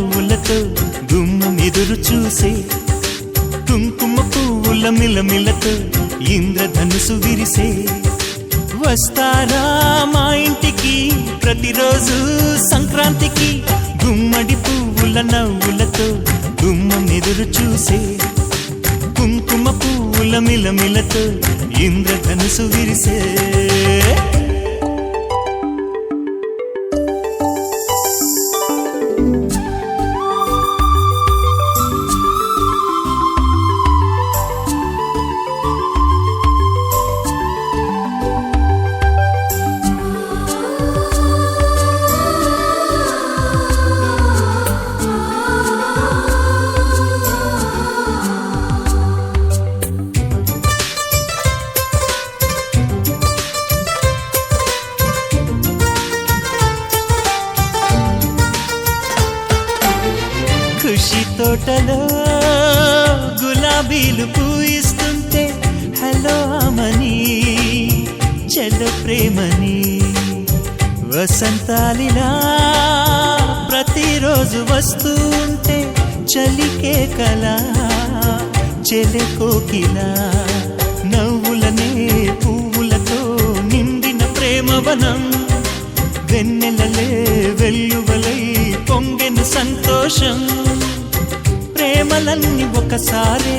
నవ్వులతో గుమ్మం ఎదురు చూసే కుంకుమ పువ్వుల మిలమిలతో ఇంద్రధనుసు విరిసే. వస్తారా మా ఇంటికి? ప్రతిరోజు సంక్రాంతికి గుమ్మడి పువ్వుల నవ్వులతో గుమ్మం ఎదురు చూసే. కుంకుమ పువ్వుల మిలమిలతో ఇంద్రధనుసు విరిసే. గులాబీలు పూయిస్తుంటే హలో అమని చెల్ల ప్రేమని వసంతాలిలా ప్రతిరోజు వస్తూ ఉంటే చలికే కల చెలె కోకిలా నవ్వులనే పువ్వులతో నిండిన ప్రేమవనం వెన్నెలలే వెల్లువలై పొంగిన సంతోషం ప్రేమలన్నీ ఒకసారే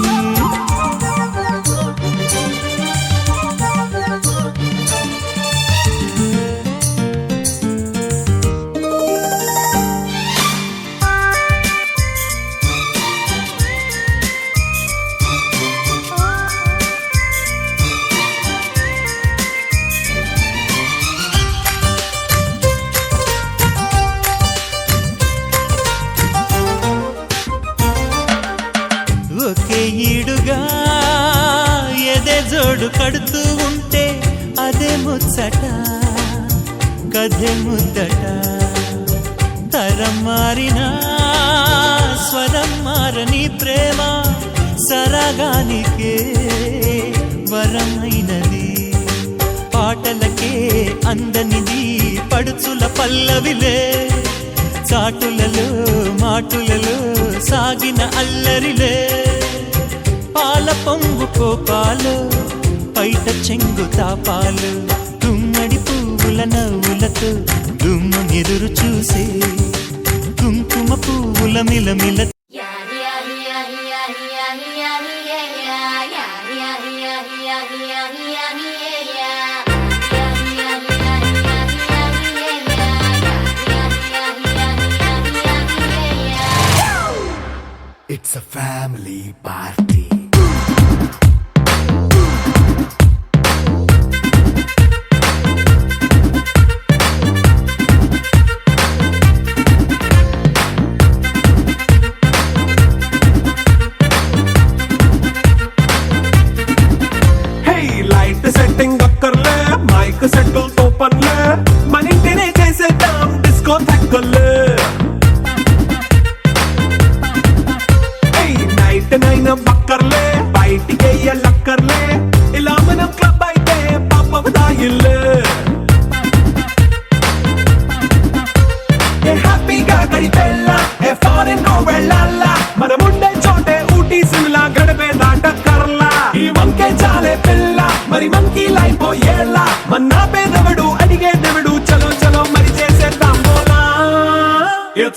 ఎదే కడుతూ ఉంటే అదే ముచ్చట కథే ముద్దట. తరం మారినా స్వరం మారని ప్రేమ సరగానికే వరమైనది. పాటలకే అందనిది పడుచుల పల్లవిలే చాటులలో మాటులలో సాగిన అల్లరిలే. పాల పొంగు కోపాలు బయట చెంగు తాపాలు గుమ్మడి పువ్వుల నవ్వులతో గుమ్మ ఎదురు చూసే కుంకుమ పువ్వుల మిలమిల It's a family party.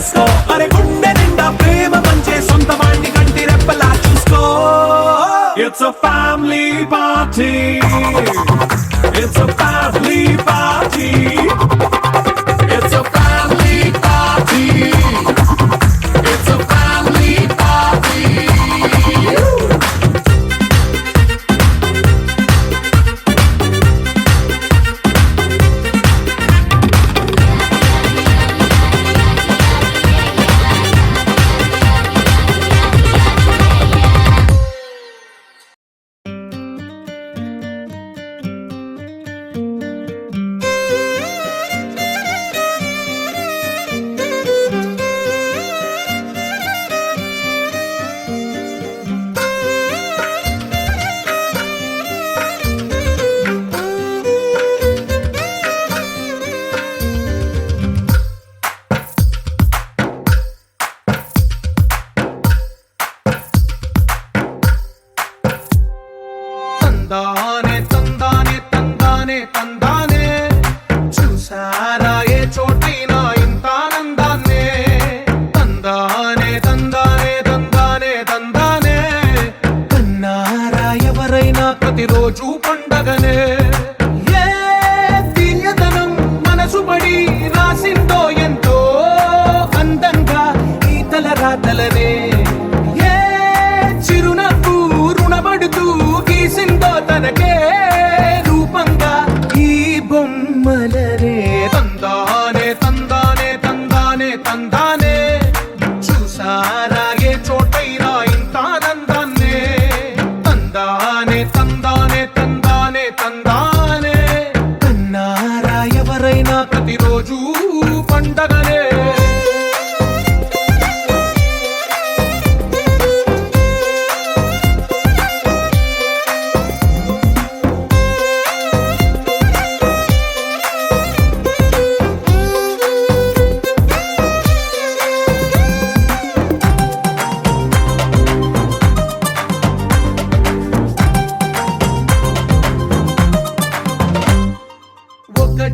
చేసుకో. అరే గుండె నిండా ప్రేమ మంచి సొంత వాడిని కంటి రెప్పలా చూసుకో. It's family party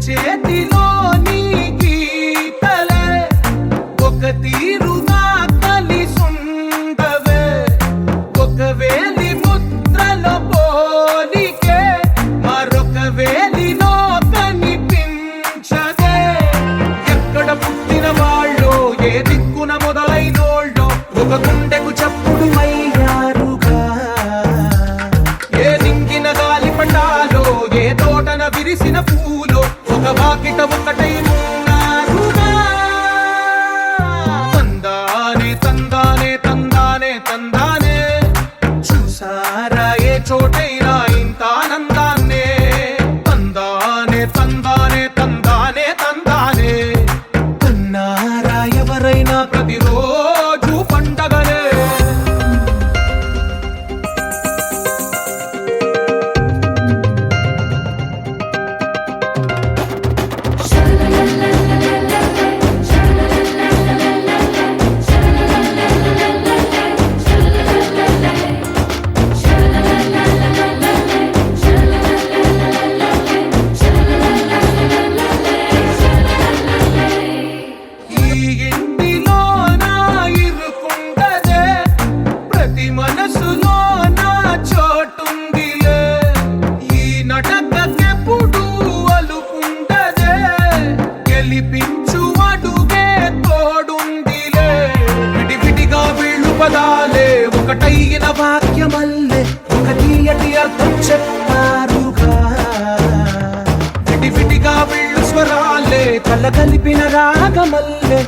Tietin. పదాలే ఒకటైన వాక్యమల్లే ఒక తీయటి అర్థం చెప్పారుగా విడివిడిగా వీళ్ళు స్వరాలే తల కలిపిన రాగమల్లే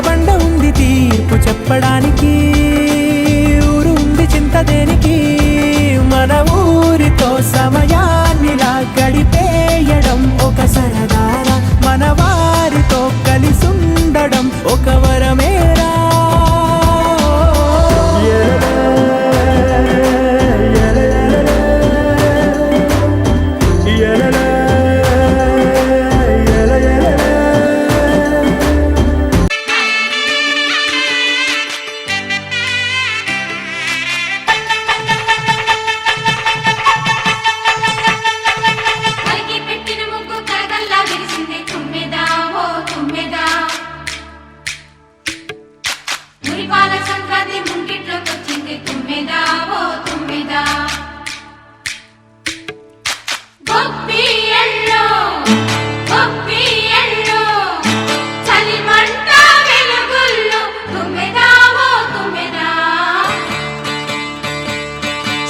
బండ ఉంది తీర్పు చెప్పడానికి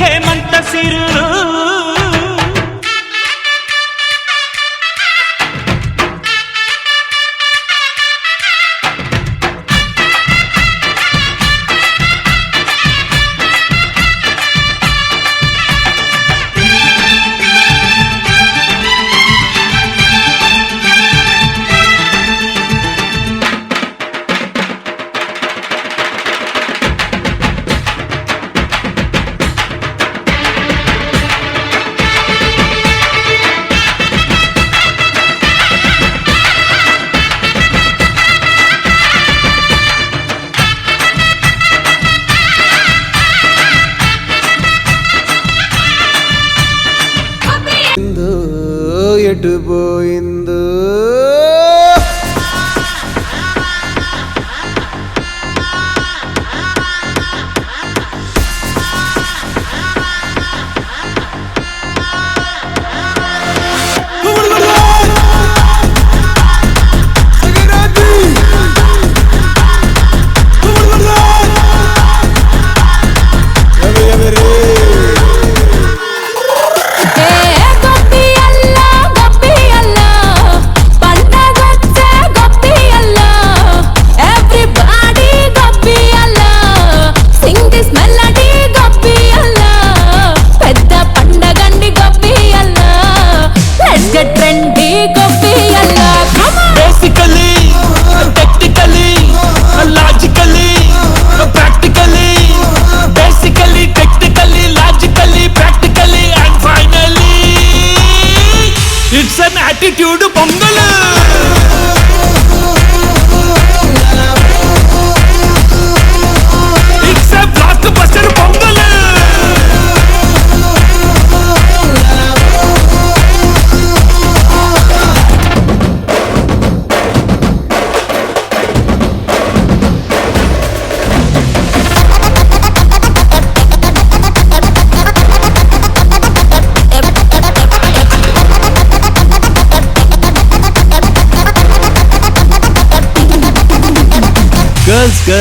హేమంత సిరు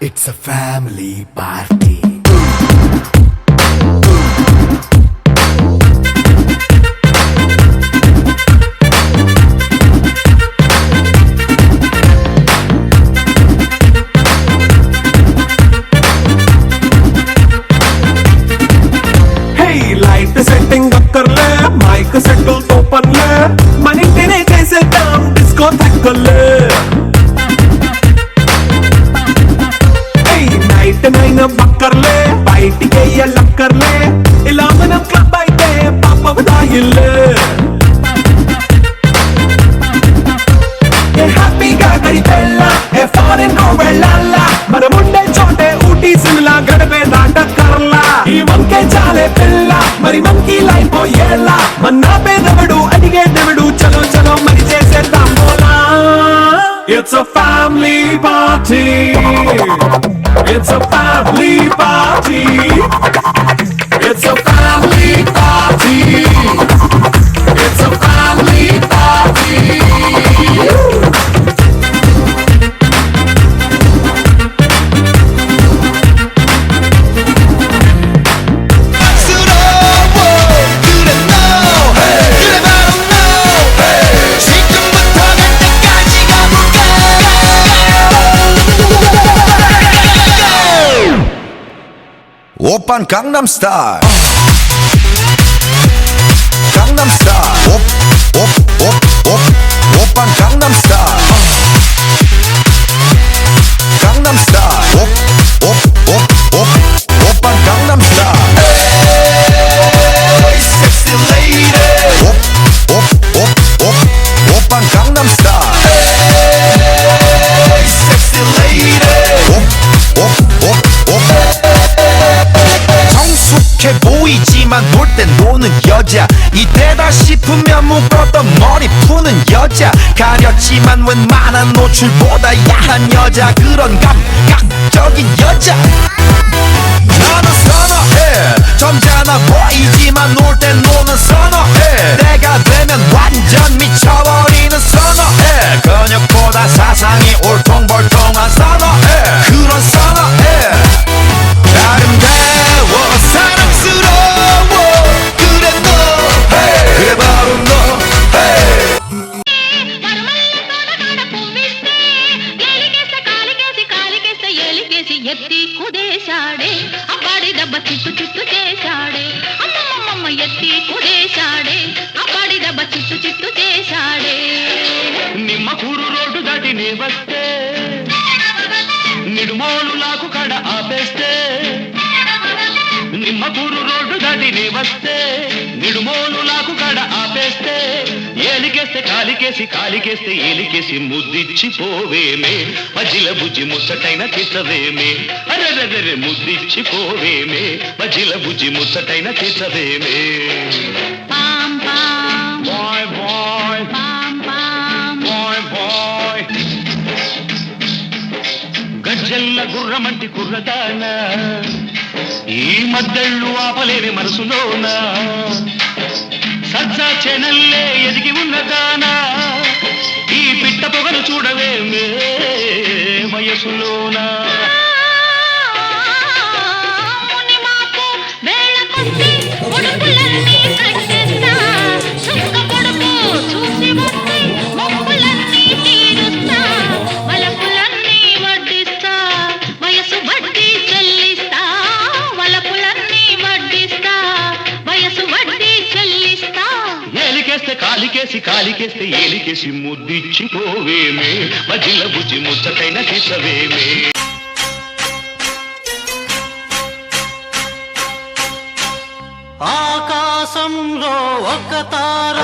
It's a family party. Set తోపర్లే మన ఇంటినే చేసేద్దాం డిస్కో తక్కువలే నైట్ నైన్ బక్కర్లే బయటికి వెయ్యలక్కర్లే party. It's a family party. 오빤 강남스타일 강남스타일 옵옵옵옵 오빤 강남스타일 강남스타일 보이지만 놀땐 노는 여자. 이때다 싶으면 묶었던 머리 푸는 여자. 가렸지만 웬만한 노출보다 야한 여자. 그런 감각적인 여자. 나는 선어해. 점잖아 보이지만 놀 땐 노는 선어해. 내가 되면 완전 미쳐버리는 선어해. 근육보다 사상이 올통벌통한 선어해. 그런 선어해 చిట్టు చిట్టు రోడ్డు దాటి నీ వస్తే నిడుమోలు లాకు కడ ఆపేస్తే నిమ్మకూరు రోడ్డు దాటి నీ వస్తే నిడుమోలు నాకు కడ ఆపేస్తే ఏలికేస్తే కాలికేసి కాలికేస్తే ఏలికేసి ముద్దిచ్చి పోవేమే మజిల బుజ్జి ముచ్చటైన తిట్టవేమే అరెరెరె ముద్దిచ్చి పోవేమే మజిల బుజ్జి ముచ్చటైన తిట్టవేమే గుర్రమంటి కుర్రదాన ఈ మద్దళ్ళు ఆపలేని మనసులోన. సజ్జా చెనల్లే ఎదిగి ఉన్నదాన ఈ పిట్ట పొగను చూడవేమే వయసులోనా. చేసి ముద్దిచ్చిపోవేమే ముద్దిచ్చి మధ్యల బుజ్జి ముచ్చటైన తీసవేమే. ఆకాశంలో ఒక్క తార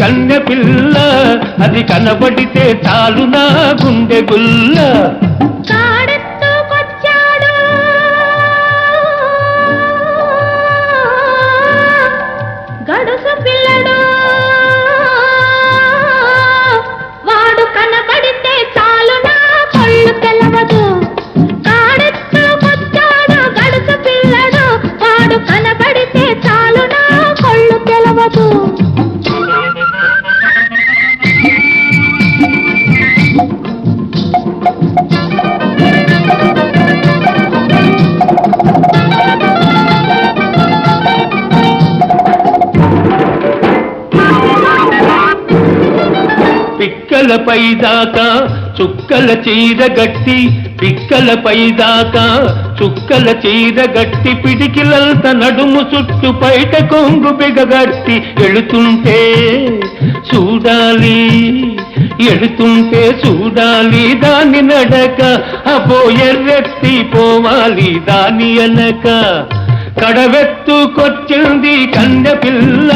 కన్నె పిల్ల అది కనబడితే చాలు నా గుండె గుల్ల. దాకా చుక్కల చీర గట్టి పిక్కలపై దాకా చుక్కల చీర గట్టి పిడికిలంత నడుము చుట్టు పైట కొంగు బిగగట్టి ఎడుతుంటే చూడాలి ఎడుతుంటే చూడాలి దాని నడక అపో ఎర్రెత్తి పోవాలి దాని అనక కడవెత్తుకొచ్చింది కన్నె పిల్ల